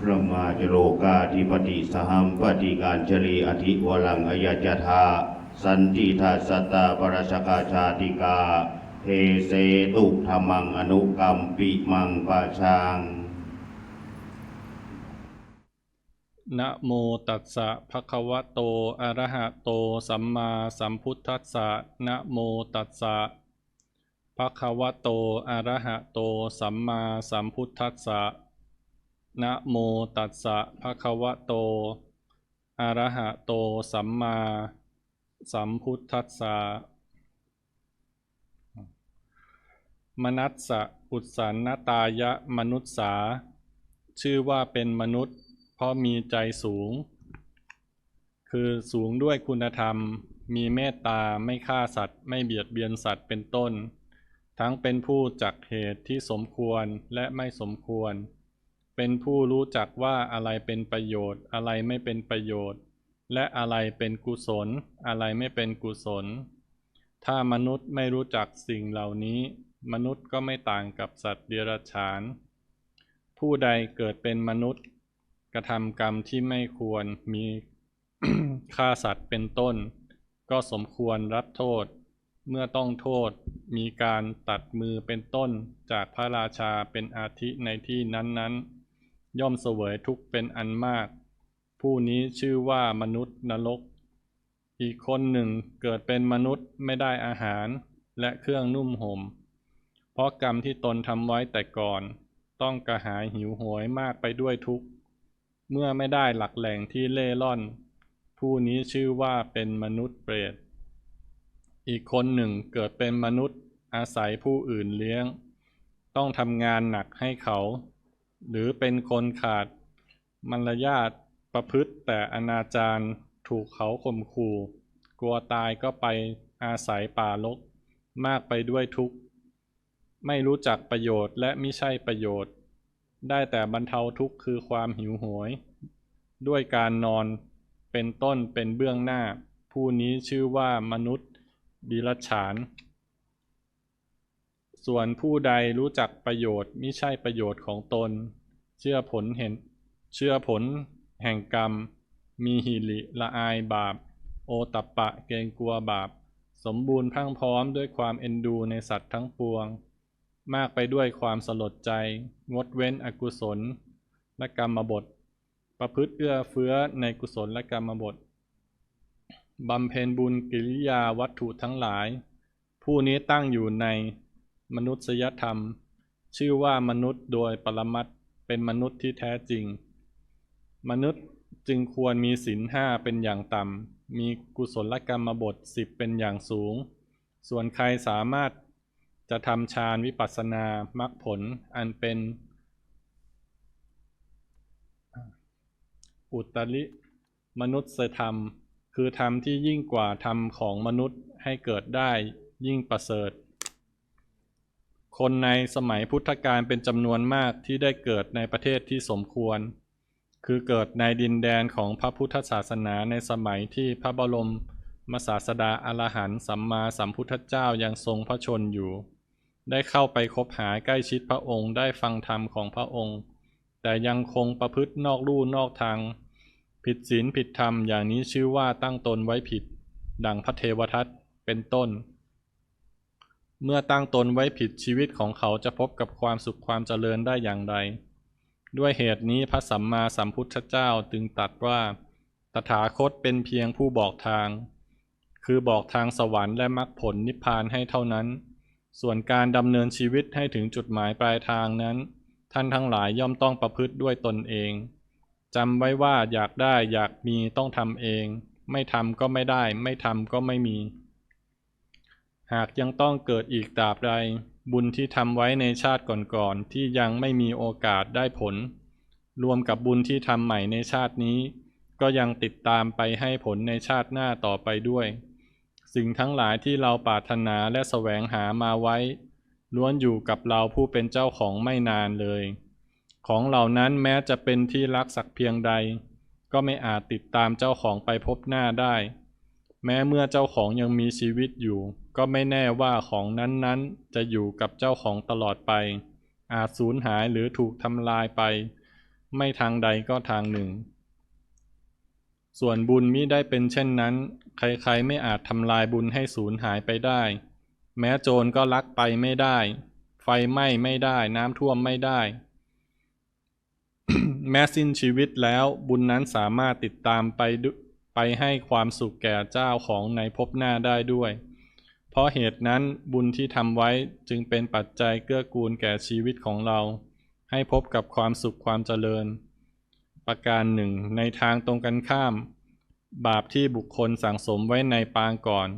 พระมาจโลกาธิปติสหัมปฏิการชลีอธิวลังอายจธาสันติทัสตตาปรสกาชาติกาเทเสตุธรรมังอนุกรรมปิมังปะชางนะโมตัสสะภะคะวะโต อะระหะโต สัมมาสัมพุทธัสสะนะโมตัสสะภะคะวะโต อะระหะโต สัมมาสัมพุทธัสสะ นะโมตัสสะภะคะวะโต อะระหะโต สัมมา สัมพุทธัสสะมนัสสะอุสสันนตายะมนุษสา ชื่อว่าเป็นมนุษย์ เพราะมีใจสูง คือสูงด้วยคุณธรรม มีเมตตาไม่ฆ่าสัตว์ ไม่เบียดเบียนสัตว์เป็นต้น ทั้งเป็นผู้จักเหตุที่สมควรและไม่สมควร เป็นผู้รู้จักว่าอะไรเป็นประโยชน์ อะไรไม่เป็นประโยชน์ และอะไรเป็นกุศล อะไรไม่เป็นกุศล ถ้ามนุษย์ไม่รู้จักสิ่งเหล่านี้ มนุษย์ก็ไม่ต่างกับสัตว์เดรัจฉาน ผู้ใดเกิดเป็นมนุษย์ กระทำกรรมที่ไม่ควรมีฆ่าสัตว์เป็นต้น ก็สมควรรับโทษ เมื่อต้องโทษมีการตัดมือเป็นต้นจากพระราชาเป็นอาทิในที่นั้นๆ ย่อมเสวยทุกเป็นอันมาก ผู้นี้ชื่อว่ามนุษย์นรก อีกคนหนึ่งเกิดเป็นมนุษย์ไม่ได้อาหารและเครื่องนุ่มห่ม เพราะกรรมที่ตนทำไว้แต่ก่อน ต้องกระหายหิวโหยมากไปด้วยทุกข์ เมื่อไม่ได้หลักแหล่งที่เล่ร่อน ผู้นี้ชื่อว่าเป็นมนุษย์เปรต อีกคนหนึ่งเกิดเป็นมนุษย์อาศัยผู้อื่นเลี้ยง ต้องทำงานหนักให้เขา หรือเป็นคนขาดมารยาทประพฤติแต่อนาจารถูกเขาข่มขู่ กลัวตายก็ไปอาศัยป่าลก มากไปด้วยทุกข์ ไม่รู้จักประโยชน์และมิใช่ประโยชน์ ได้แต่บรรเทาทุกข์คือความหิวโหยด้วยการนอนเป็นต้นเป็นเบื้องหน้า ผู้นี้ชื่อว่ามนุษย์ดิรัจฉาน ส่วนผู้ใดรู้จักประโยชน์มิใช่ประโยชน์ของตน เชื่อผลเห็น เชื่อผล แห่งกรรม มีหิริละอายบาป โอตัปปะเกรงกลัวบาป สมบูรณ์พังพร้อมด้วยความเอ็นดูในสัตว์ทั้งปวง มากไปด้วยความสลดใจ งดเว้นอกุศล และกรรมบท ประพฤติเอื้อเฟื้อในกุศลและกรรมบทบำเพ็ญบุญกิริยาวัตถุทั้งหลาย ผู้นี้ตั้งอยู่ใน มนุษยธรรม ชื่อว่ามนุษย์โดยปรมัตถ์เป็นมนุษย์ที่แท้จริง มนุษย์จึงควรมีศีลห้าเป็นอย่างต่ำ มีกุศลกรรมบทสิบเป็นอย่างสูง ส่วนใครสามารถจะทำฌานวิปัสสนามรรคผลอันเป็น อุตริมนุษยธรรม คือธรรมที่ยิ่งกว่าธรรมของมนุษย์ให้เกิดได้ยิ่งประเสริฐ คนในสมัยพุทธกาลเป็นจำนวนมากที่ได้เกิดในประเทศที่สมควร คือเกิดในดินแดนของพระพุทธศาสนาในสมัยที่พระบรมมศาสดาอรหันสัมมาสัมพุทธเจ้ายังทรงพระชนอยู่ ได้เข้าไปคบหาใกล้ชิดพระองค์ได้ฟังธรรมของพระองค์ แต่ยังคงประพฤตินอกลู่นอกทาง ผิดศีลผิดธรรมอย่างนี้ชื่อว่าตั้งตนไว้ผิด ดังพระเทวทัตเป็นต้น เมื่อตั้งตนไว้ผิดชีวิตของเขาจะพบกับความสุขความเจริญได้อย่างไร ด้วยเหตุนี้พระสัมมาสัมพุทธเจ้าจึงตรัสว่า ตถาคตเป็นเพียงผู้บอกทาง คือบอกทางสวรรค์และมรรคผลนิพพานให้เท่านั้น ส่วนการดำเนินชีวิตให้ถึงจุดหมายปลายทางนั้น ท่านทั้งหลายย่อมต้องประพฤติด้วยตนเองจำไว้ว่าอยากได้อยากมีต้องทำเอง ไม่ทำก็ไม่ได้ ไม่ทำก็ไม่มี หากยังต้องเกิดอีกตราบใด บุญที่ทำไว้ในชาติก่อนๆที่ยังไม่มีโอกาสได้ผล รวมกับบุญที่ทำใหม่ในชาตินี้ ก็ยังติดตามไปให้ผลในชาติหน้าต่อไปด้วย สิ่งทั้งหลายที่เราปรารถนาและแสวงหามาไว้ ล้วนอยู่กับเราผู้เป็นเจ้าของไม่นานเลย ของเหล่านั้นแม้จะเป็นที่รักสักเพียงใด ก็ไม่อาจติดตามเจ้าของไปพบหน้าได้ แม้เมื่อเจ้าของยังมีชีวิตอยู่ ก็ไม่แน่ว่าของนั้นๆ จะอยู่กับเจ้าของตลอดไป อาจสูญหายหรือถูกทำลายไป ไม่ทางใดก็ทางหนึ่ง ส่วนบุญมิได้เป็นเช่นนั้น ใครๆไม่อาจทำลายบุญให้สูญหายไปได้ แม้โจรก็ลักไปไม่ได้ ไฟไหม้ไม่ได้น้ำท่วมไม่ได้ แม้สิ้นชีวิตแล้วบุญนั้นสามารถติดตามไปดุไปให้ความสุขแก่เจ้าของในภพหน้าได้ด้วย เพราะเหตุนั้นบุญที่ทำไว้จึงเป็นปัจจัยเกื้อกูลแก่ชีวิตของเรา ให้พบกับความสุขความเจริญ ประการหนึ่งในทางตรงกันข้าม บาปที่บุคคลสั่งสมไว้ในปางก่อน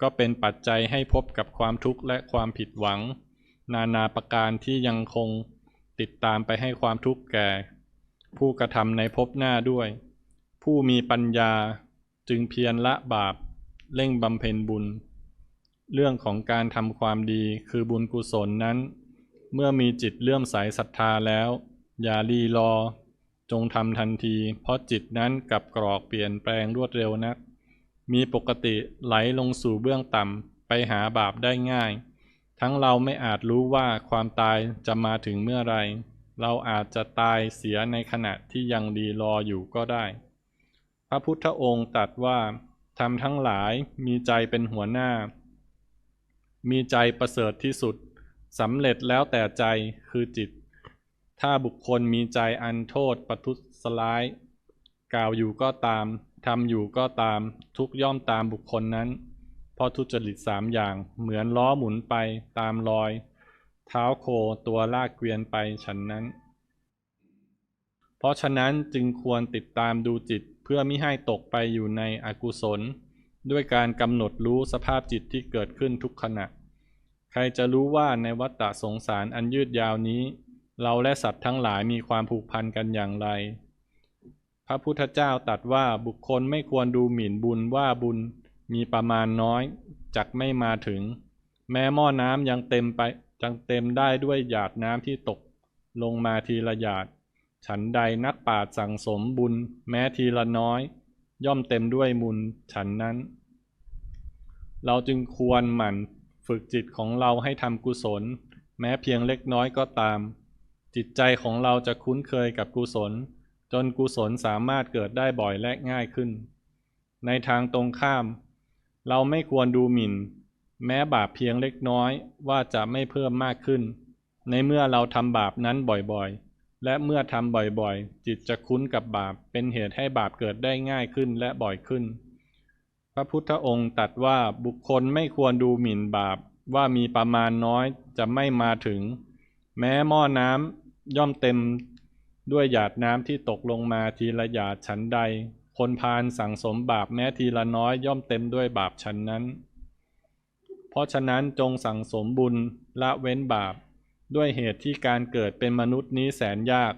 ก็เป็นปัจจัยให้พบกับความทุกข์และความผิดหวัง นานาประการที่ยังคงติดตามไปให้ความทุกข์แก่ ผู้กระทำในภพหน้าด้วย ผู้มีปัญญาจึงเพียรละบาปเร่งบำเพ็ญบุญ เรื่องของการทำความดีคือบุญกุศลนั้น เมื่อมีจิตเลื่อมใสศรัทธาแล้ว อย่ารีรอ จงทำทันที เพราะจิตนั้นกลับกรอกเปลี่ยนแปลงรวดเร็วนัก มีปกติไหลลงสู่เบื้องต่ำไปหาบาปได้ง่าย ทั้งเราไม่อาจรู้ว่าความตายจะมาถึงเมื่อไร เราอาจจะตายเสียในขณะที่ยังดีรออยู่ก็ได้ พระพุทธองค์ตรัสว่าทำทั้งหลายมีใจเป็นหัวหน้า มีใจประเสริฐที่สุดสำเร็จแล้วแต่ใจคือจิต ถ้าบุคคลมีใจอันโทษประทุษร้าย กล่าวอยู่ก็ตามทำอยู่ก็ตามทุกย่อมตามบุคคลนั้น เพราะทุจริตสามอย่างเหมือนล้อหมุนไปตามรอย เท้าโคตัวลากเกวียนไปฉันนั้น เพราะฉะนั้นจึงควรติดตามดูจิตเพื่อไมิให้ตกไปอยู่ในอกุศล ด้วยการกำหนดรู้สภาพจิตที่เกิดขึ้นทุกขณะ ใครจะรู้ว่าในวัฏฏะสงสารอันยืดยาวนี้ เราและสัตว์ทั้งหลายมีความผูกพันกันอย่างไร พระพุทธเจ้าตรัสว่าบุคคลไม่ควรดูหมิ่นบุญว่าบุญมีประมาณน้อยจักไม่มาถึง แม้หม้อน้ำยังเต็มไปยังเต็มได้ด้วยหยาดน้ำที่ตก ลงมาทีละหยาด ฉันใดนักปราชญ์สั่งสมบุญแม้ทีละน้อย ย่อมเต็มด้วยมุลฉันนั้น เราจึงควรหมั่นฝึกจิตของเราให้ทำกุศล แม้เพียงเล็กน้อยก็ตาม จิตใจของเราจะคุ้นเคยกับกุศล จนกุศลสามารถเกิดได้บ่อยและง่ายขึ้น ในทางตรงข้าม เราไม่ควรดูหมิ่น แม้บาปเพียงเล็กน้อยว่าจะไม่เพิ่มมากขึ้น ในเมื่อเราทำบาปนั้นบ่อยๆ และเมื่อทำบ่อยๆ จิตจะคุ้นกับบาป เป็นเหตุให้บาปเกิดได้ง่ายขึ้นและบ่อยขึ้น พระพุทธองค์ตรัสว่าบุคคลไม่ควรดูหมิ่นบาปว่ามีประมาณน้อยจะไม่มาถึง แม้หม้อน้ำย่อมเต็มด้วยหยาดน้ำที่ตกลงมาทีละหยาดฉันใด คนพาลสั่งสมบาปแม้ทีละน้อยย่อมเต็มด้วยบาปฉันนั้น เพราะฉะนั้นจงสั่งสมบุญละเว้นบาป ด้วยเหตุที่การเกิดเป็นมนุษย์นี้แสนยาก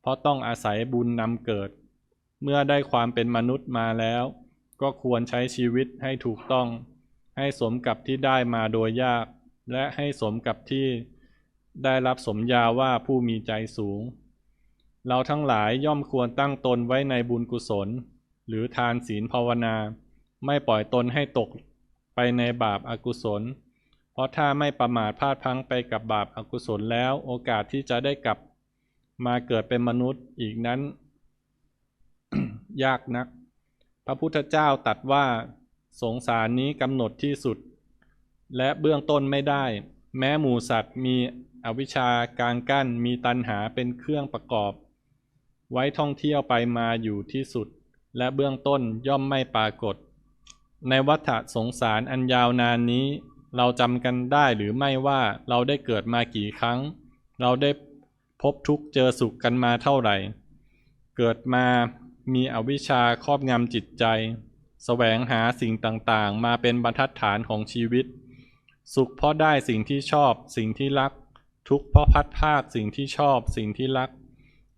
เพราะต้องอาศัยบุญนำเกิด เมื่อได้ความเป็นมนุษย์มาแล้ว ก็ควรใช้ชีวิตให้ถูกต้อง ให้สมกับที่ได้มาโดยยาก และให้สมกับที่ได้รับสมญาว่าผู้มีใจสูง เราทั้งหลายย่อมควรตั้งตนไว้ในบุญกุศล หรือทานศีลภาวนา ไม่ปล่อยตนให้ตกไปในบาปอากุศล เพราะถ้าไม่ประมาทพลาดพังไปกับบาปอากุศลแล้ว โอกาสที่จะได้กลับมาเกิดเป็นมนุษย์อีกนั้น ยากนัก พระพุทธเจ้าตรัสว่าสงสารนี้กำหนดที่สุด และเบื้องต้นไม่ได้ แม้หมูสัตว์มีอวิชาการกั้นมีตันหาเป็นเครื่องประกอบ ไว้ท่องเที่ยวไปมาอยู่ที่สุด และเบื้องต้นย่อมไม่ปรากฏ ในวัฏสงสารอันยาวนานนี้ เราจำกันได้หรือไม่ว่าเราได้เกิดมากี่ครั้ง เราได้พบทุกข์เจอสุขกันมาเท่าไหร่ เกิดมามีอวิชชาครอบงำจิตใจ แสวงหาสิ่งต่างๆ มาเป็นบรรทัดฐานของชีวิต สุขเพราะได้สิ่งที่ชอบ สิ่งที่รัก ทุกข์เพราะพัดภาคสิ่งที่ชอบ สิ่งที่รัก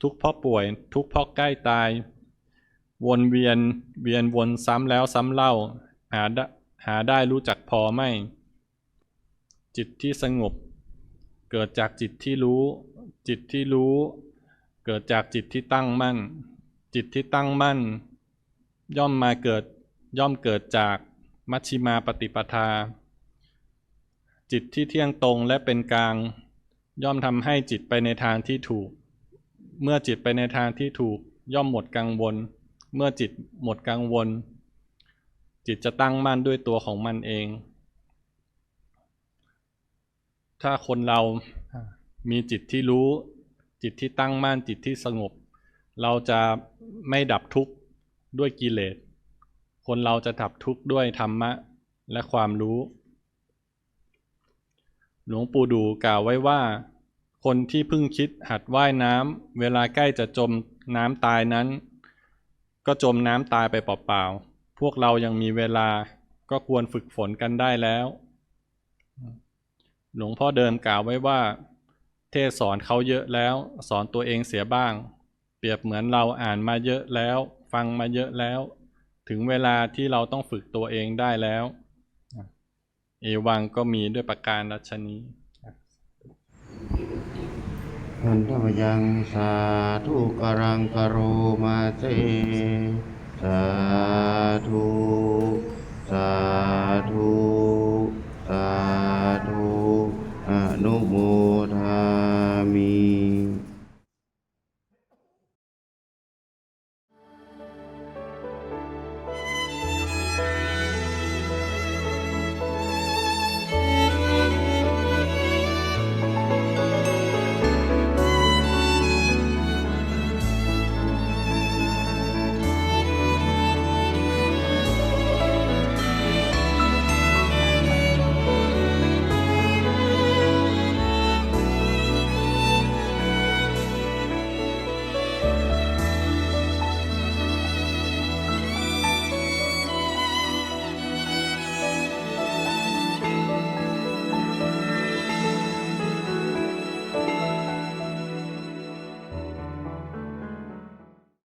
ทุกข์เพราะป่วย ทุกข์เพราะใกล้ตาย วนเวียนเวียนวนซ้ำแล้วซ้ำเล่า หาได้หาได้รู้จักพอไม่ จิตที่สงบ เกิดจากจิตที่รู้ จิตที่รู้ เกิดจากจิตที่ตั้งมั่น จิตที่ตั้งมั่น ย่อมมาเกิดย่อมเกิดจากมัชชิมาปฏิปทา จิตที่เที่ยงตรงและเป็นกลาง ย่อมทำให้จิตไปในทางที่ถูก เมื่อจิตไปในทางที่ถูก ย่อมหมดกังวล เมื่อจิตหมดกังวล จิตจะตั้งมั่นด้วยตัวของมันเอง ถ้าคนเรามีจิตที่รู้ จิตที่ตั้งมั่นจิตที่สงบ เราจะไม่ดับทุกข์ด้วยกิเลส คนเราจะดับทุกข์ด้วยธรรมะและความรู้ หลวงปู่ดูกล่าวไว้ว่า คนที่เพิ่งคิดหัดว่ายน้ำเวลาใกล้จะจมน้ำตายนั้น ก็จมน้ำตายไปเปล่าๆพวกเรายังมีเวลาก็ควรฝึกฝนกันได้แล้ว หลวงพ่อเดินกล่าวไว้ว่า เทศสอนเขาเยอะแล้ว สอนตัวเองเสียบ้าง เปรียบเหมือนเราอ่านมาเยอะแล้ว ฟังมาเยอะแล้ว ถึงเวลาที่เราต้องฝึกตัวเองได้แล้ว เอวังก็มีด้วยประการรัชนี้ขันธมยังสาธุกรังกโรมาเจสาธุ สาธุ no more.